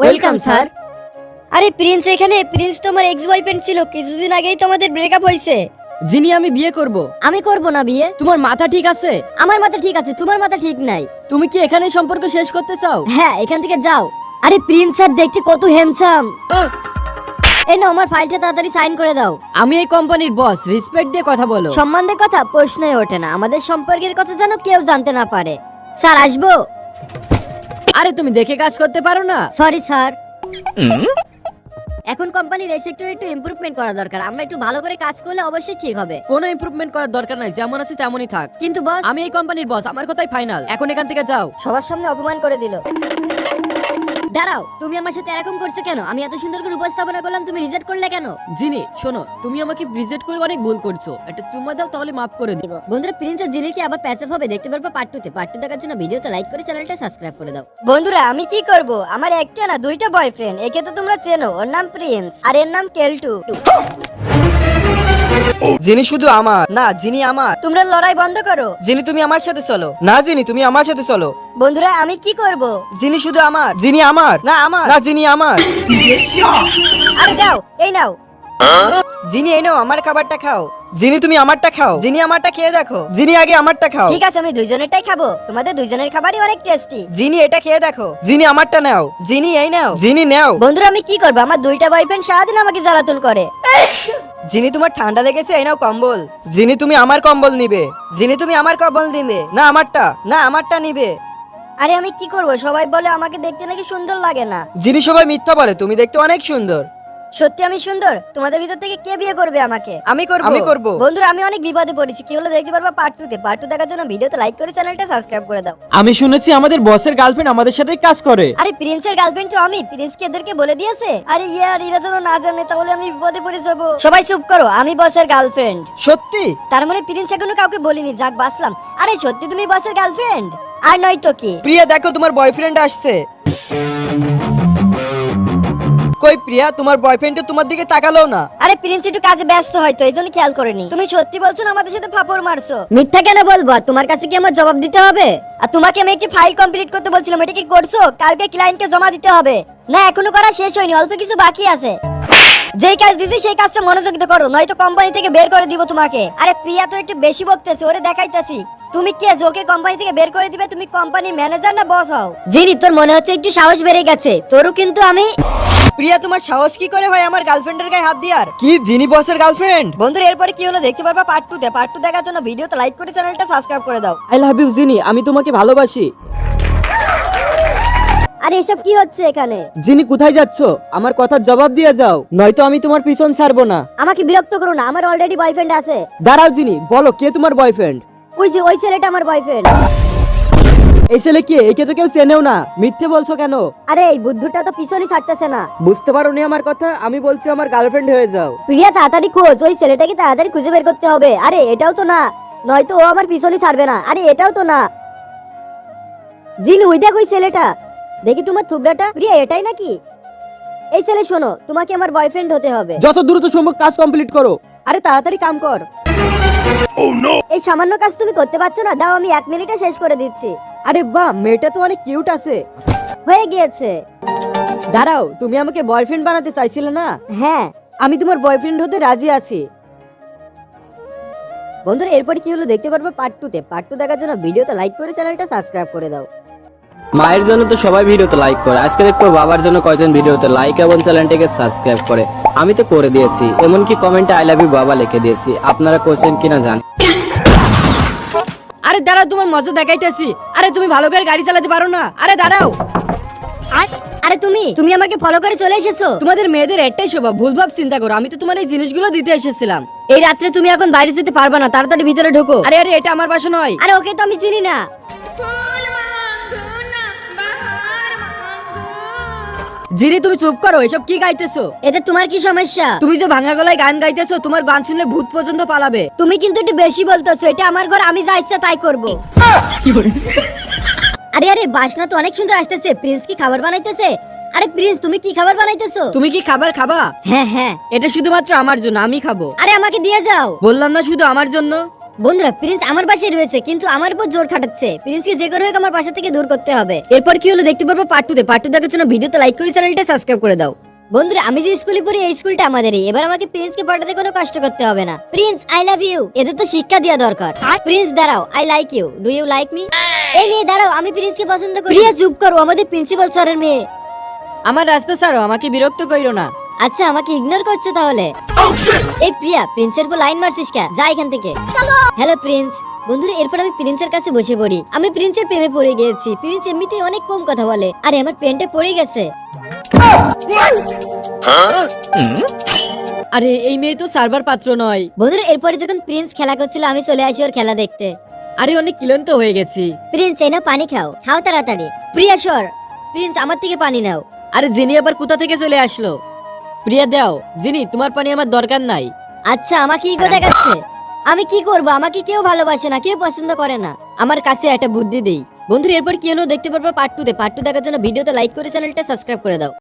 Welcome sir আরে Prince এখানে? Prince তোমার এক্স বয়ফ্রেন্ড ছিল। কিছুদিন আগেই তোমাদের ব্রেকআপ হয়েছে। যিনি আমি বিয়ে করব। আমি করব না বিয়ে। তোমার মাথা ঠিক আছে? আমার মাথা ঠিক আছে তোমার মাথা ঠিক নাই। তুমি কি এখানে সম্পর্ক শেষ করতে চাও? হ্যাঁ এখান থেকে যাও। আরে প্রিন্স স্যার দেখতে কত হ্যান্ডসাম এই নাও আমার ফাইলটা তাড়াতাড়ি সাইন করে দাও। আমি এই কোম্পানির বস রেসপেক্ট দিয়ে কথা বলো। সম্বন্ধের কথা প্রশ্নই ওঠে না। আমাদের সম্পর্কের কথা যেন কেউ জানতে না পারে। স্যার আসব? আরে তুমি দেখে কাজ করতে পারো না। সরি স্যার এখন কোম্পানির এই সেক্টরে একটু ইমপ্রুভমেন্ট করা দরকার। আমরা একটু ভালো করে কাজ করলে অবশ্যই ঠিক হবে। কোনো ইমপ্রুভমেন্ট করার দরকার নাই যেমন আছে তেমনই থাক। কিন্তু বস আমি এই কোম্পানির বস আমার কথাই ফাইনাল এখন এখান থেকে যাও। সবার সামনে অপমান করে দিল। দাঁড়াও তুমি আমার সাথে এরকম করছ কেন? আমি এত সুন্দর করে উপস্থাপনা করলাম তুমি রিজেক্ট করলে কেন? জিনি শোনো তুমি আমাকে রিজেক্ট করে অনেক ভুল করছ। একটা চুম্মা দাও তাহলে মাফ করে দিই বন্ধুরা প্রিন্স আর জিনির কি আবার প্যাচআপ হবে? দেখতে পারব পার্ট টু তে। পার্ট টু দেখার জন্য ভিডিওতে লাইক করে চ্যানেলটা সাবস্ক্রাইব করে দাও। বন্ধুরা আমি কি করব? আমার একটা না দুইটা বয়ফ্রেন্ড একে তো তোমরা চেনো। ওর নাম প্রিন্স আর এর নাম কেলটু যিনি শুধু আমার। না যিনি আমার। তোমরা লড়াই বন্ধ করো। যিনি তুমি আমার সাথে চলো। না যিনি তুমি আমার সাথে চলো। বন্ধুরা আমি কি করব? যিনি শুধু আমার। যিনি আমার। না আমার। না যিনি আমার। আরে দাও এই নাও। যিনি এই নাও আমার খাবারটা খাও। যিনি তুমি আমারটা খাও। যিনি আমারটা খেয়ে দেখো। যিনি আগে আমারটা খাও। ঠিক আছে আমি দুইজনেরটাই খাব। তোমাদের দুইজনের খাবারই অনেক টেস্টি যিনি এটা খেয়ে দেখো। যিনি আমারটা নাও। যিনি এই নাও। যিনি নাও। বন্ধুরা আমি কি করব? আমার দুইটা বয়ফ্রেন্ড সারাদিন আমাকে জ্বালাতন করে। যিনি তোমার ঠান্ডা লেগেছে এই নাও কম্বল। যিনি তুমি আমার কম্বল নিবে যিনি তুমি আমার কম্বল নিবে না আমারটা না আমারটা নিবে। আরে আমি কি করব? সবাই বলে আমাকে দেখতে নাকি সুন্দর লাগে না। যিনি সবাই মিথ্যা বলে তুমি দেখতে অনেক সুন্দর। সত্যি আমি সুন্দর? তোমাদের ভিতর থেকে কে বিয়ে করবে আমাকে? আমি করব। আমি করব। বন্ধুরা আমি অনেক বিপদে পড়েছি। কি হলো দেখতে পারবা পার্ট টু তে। পার্ট টু দেখার জন্য ভিডিওতে লাইক করে চ্যানেলটা সাবস্ক্রাইব করে দাও। আমি শুনেছি আমাদের বসের গার্লফ্রেন্ড আমাদের সাথে কাজ করে। আরে প্রিন্সের গার্লফ্রেন্ড তো আমি। প্রিন্স কি এদেরকে বলে দিয়েছে? আরে ইয়ার এরা যেন না জানে তাহলে আমি বিপদে পড়ে যাব। সবাই চুপ করো আমি বসের গার্লফ্রেন্ড সত্যি? তার মানে প্রিন্স এখনও কাউকে বলিনি। যাক বাসলাম আরে সত্যি তুমি বসের গার্লফ্রেন্ড আর নয় তো কি? প্রিয়া দেখো তোমার বয়ফ্রেন্ড আসছে। কই প্রিয়া, তোমার বয়ফ্রেন্ড তোমার দিকে তাকালো না। আরে প্রিন্স একটু কাজে ব্যস্ত হয়তো খেয়াল করেনি। তুমি সত্যি বলছো আমাদের সাথে মারছো? মিথ্যা কেন বলব? তোমার কাছে কি আমার জবাব দিতে হবে? আর তোমাকে আমি একটি ফাইল কমপ্লিট করতে বলছিলাম, এটা কি করছ? কালকে ক্লায়েন্টকে জমা দিতে হবে। না, এখনও করা শেষ হয়নি, অল্প কিছু বাকি আছে। যেই কাজ দিছি, সেই কাজটা মনোযোগ করো, নয়তো কোম্পানি থেকে বের করে দিব তোমাকে। আরে প্রিয়া তো একটু বেশি বকতেছে, ওরে দেখাইতাছি। তুমি কে? জোকে কোম্পানি থেকে বের করে দিবে, তুমি কোম্পানির ম্যানেজার না বস হও? জিনি, তোর মনে হচ্ছে একটু সাহস বেড়ে গেছে, তোরও কিন্তু আমি প্রিয়া তোমার সাহস কি করে হয় আমার গার্লফ্রেন্ডের গায়ে হাত দিয়ার কি যিনি বসের গার্লফ্রেন্ড বন্ধুরা এরপরে কি হলো দেখতে পারবা পার্ট টু তে। পার্ট টু দেখার জন্য ভিডিওতে লাইক করে চ্যানেলটা সাবস্ক্রাইব করে দাও। আই লাভ ইউ জিনি আমি তোমাকে ভালোবাসি। আরে এসব কি হচ্ছে এখানে? জিনি কোথায় যাচ্ছ? আমার কথার জবাব দিয়ে যাও। নয়তো আমি তোমার পিছন ছাড়বো না। আমাকে বিরক্ত করো না আমার অলরেডি বয়ফ্রেন্ড আছে। দাঁড়াও জিনি বলো কে তোমার বয়ফ্রেন্ড ওই যে ওই ছেলেটা আমার বয়ফ্রেন্ড এই ছেলে কে? একে তো কেউ চেনেও না। মিথ্যে বলছো কেন? আরে এই বুদ্ধুটা তো পিছনই ছাড়তেছে না। বুঝতে পারো নি আমার কথা? আমি বলছি আমার গার্লফ্রেন্ড হয়ে যাও। প্রিয়া তাড়াতাড়ি খোঁজ। ওই ছেলেটাকে তাড়াতাড়ি খুঁজে বের করতে হবে। আরে এটাও তো না। নয়তো ও আমার পিছনই ছাড়বে না। আরে এটাও তো না। জিন ওই দেখ ওই ছেলেটা। দেখি তোমার থুবড়াটা। প্রিয়া এটাই নাকি? এই ছেলে শোনো তোমাকে আমার বয়ফ্রেন্ড হতে হবে। যত দ্রুত সম্ভব কাজ কমপ্লিট করো। আরে তাড়াতাড়ি কাম কর। এই সামান্য কাজ তুমি করতে পারছ না দাও আমি এক মিনিটে শেষ করে দিচ্ছি। আরে বাহ মেয়েটা তো অনেক কিউট আছে। হয়ে গিয়েছে। দাঁড়াও তুমি আমাকে বয়ফ্রেন্ড বানাতে চাইছিলে না? হ্যাঁ। আমি তোমার বয়ফ্রেন্ড হতে রাজি আছি। বন্ধুরা এরপরে কি হলো দেখতে পারবে পার্ট টু তে। পার্ট টু দেখার জন্য ভিডিওতে লাইক করে চ্যানেলটা সাবস্ক্রাইব করে দাও। মায়ের জন্য তো সবাই ভিডিওতে লাইক করে। আজকে দেখব বাবার জন্য কয়জন ভিডিওতে লাইক এবং চ্যানেলটিকে সাবস্ক্রাইব করে। আমি তো করে দিয়েছি এমনকি কমেন্টে আই লাভ ইউ বাবা লিখে দিয়েছি। আপনারা করছেন কিনা জানি। আরে দাঁড়াও তোমার মজা দেখাইতেছি। আরে তুমি ভালো করে গাড়ি চালাতে পারো না। আরে দাঁড়াও। আর আরে তুমি তুমি আমাকে ফলো করে চলে এসেছ। তোমাদের মেয়েদের একটাই স্বভাব ভুলভাব চিন্তা করো। আমি তো তোমার এই জিনিসগুলো দিতে এসেছিলাম। এই রাত্রে তুমি এখন বাইরে যেতে পারবে না তাড়াতাড়ি ভিতরে ঢোকো। আরে আরে এটা আমার বাসা নয়। আরে ওকে তো আমি চিনি না। জিরি তুমি চুপ করো এসব কি গাইতেছো? এতে তোমার কি সমস্যা? তুমি যে ভাঙা গলায় গান গাইতেছো তোমার গান শুনলে ভূত পর্যন্ত পালাবে। তুমি কিন্তু একটু বেশি বলতেছো এটা আমার ঘর আমি যা ইচ্ছা তাই করব। আরে আরে বাসনা তো অনেক সুন্দর আসতেছে প্রিন্স কি খাবার বানাইতেছে? আরে প্রিন্স তুমি কি খাবার বানাইতেছো? তুমি কি খাবার খাবা? হ্যাঁ হ্যাঁ। এটা শুধুমাত্র আমার জন্য আমি খাব। আরে আমাকে দিয়ে যাও। বললাম না শুধু আমার জন্য? বন্ধুরা প্রিন্স আমার পাশে রয়েছে কিন্তু আমার উপর জোর খাটাচ্ছে। প্রিন্সকে যে করে হোক আমার পাশে থেকে দূর করতে হবে। এরপর কি হলো দেখতে পারব পার্ট টুতে পার্ট টু দেখার জন্য ভিডিওতে লাইক করে চ্যানেলটা সাবস্ক্রাইব করে দাও। বন্ধুরা আমি যে স্কুলে পড়ি এই স্কুলটা আমাদেরই। এবার আমাকে প্রিন্সকে পাঠাতে কোনো কষ্ট করতে হবে না। প্রিন্স আই লাভ ইউ এদের তো শিক্ষা দেওয়া দরকার। প্রিন্স দাঁড়াও I like you do you like me এই মেয়ে দাঁড়াও আমি প্রিন্সকে পছন্দ করি। প্রিয়া চুপ করো আমাদের প্রিন্সিপাল স্যারের মেয়ে। আমার রাস্তা ছাড়ো আমাকে বিরক্ত কইরো না। আচ্ছা আমাকে ইগনোর করছ তাহলে। এই প্রিয়া প্রিন্সের উপর লাইন মারছিস কে? যা এখান থেকে। হ্যালো প্রিন্স বন্ধুরা এরপর আমি প্রিন্সের কাছে বসে পড়ি। আমি প্রিন্সের প্রেমে পড়ে গিয়েছি। প্রিন্স এমনিতেই অনেক কম কথা বলে। আরে আমার পেনটা পড়ে গেছে। আরে এই মেয়ে তো সার্ভার পাত্র নয়। বন্ধুরা এরপরে যখন প্রিন্স খেলা করছিল আমি চলে আসি ওর খেলা দেখতে। আরে অনেক ক্লান্ত হয়ে গেছি। প্রিন্স এনে পানি খাও। খাও তাড়াতাড়ি। প্রিয়া সর। প্রিন্স আমার থেকে পানি নাও। আরে জিনি আবার কোথা থেকে চলে আসলো? প্রিয়া দাও। যিনি তোমার পানি আমার দরকার নাই। আচ্ছা আমাকে ইগো দেখাচ্ছে। আমি কি করব? আমাকে কেউ ভালোবাসে না কেউ পছন্দ করে না। আমার কাছে একটা বুদ্ধি দেই। বন্ধুরা এরপর কি হলো দেখতে পারব পার্ট টুতে পার্ট টু দেখার জন্য ভিডিওতে লাইক করে চ্যানেলটা সাবস্ক্রাইব করে দাও।